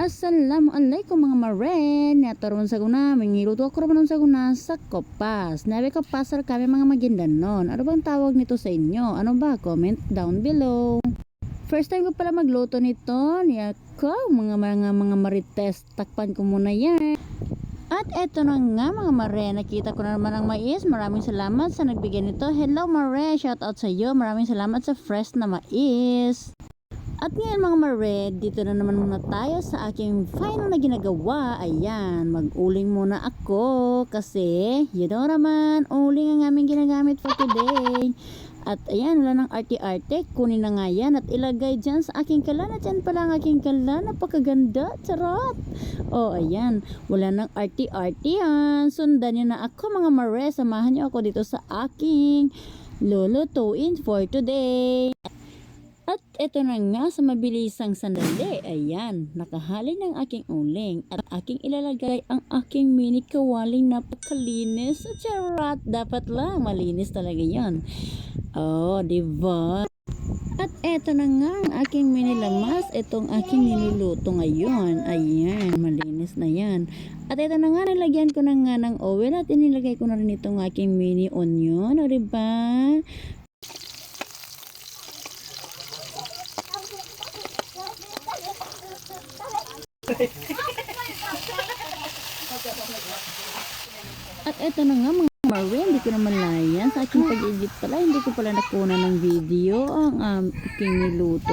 Assalamualaikum mga maren. Nataron sa guna, mangiluto ako naman sa guna sa kopas. Nabi ko pasar kami mga magindanon. Ano bang tawag nito sa inyo? Ano ba? Comment down below. First time ko pala magluto nito. Niya ko, mga mga mga marites. Takpan ko muna yan. At eto na nga mga mare, nakita ko na naman ang mais. Maraming salamat sa nagbigay nito. Hello mare, shout out sa iyo. Maraming salamat sa fresh na mais. At ngayon mga mare, dito na naman muna tayo sa aking final na ginagawa. Ayan, mag-uling muna ako kasi, you know naman, uling ang aming ginagamit for today. At ayan, wala ng arte-arte. Kunin na nga yan at ilagay dyan sa aking kalan. At yan pala ang aking kalan. Napakaganda. Charot. Oh, ayan. Wala ng arte-arte yan. Sundan nyo na ako mga mare. Samahan nyo ako dito sa aking lulutuin for today. At eto na nga sa mabilisang sandali, ayan, nakahali ng aking uling at aking ilalagay ang aking mini kawaling napakalinis at charat, dapat lang, malinis talaga yon. Oh, di? At eto na nga ang aking mini lamas, itong aking niluluto ngayon. Ayan, malinis na yan. At eto na nga, nilagyan ko na nga ng oil at inilagay ko na rin itong aking mini onion. O, diba? At eto na nga mga Marvin, hindi ko naman layan. Sa aking pag-edit pala, hindi ko pala nakuna ng video ang um, aking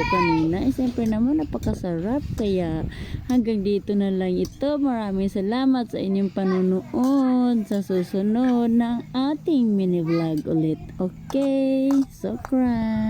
kanina. Eh, siyempre naman, napakasarap. Kaya hanggang dito na lang ito. Maraming salamat sa inyong panunood sa susunod ng ating mini vlog ulit. Okay? So, cry.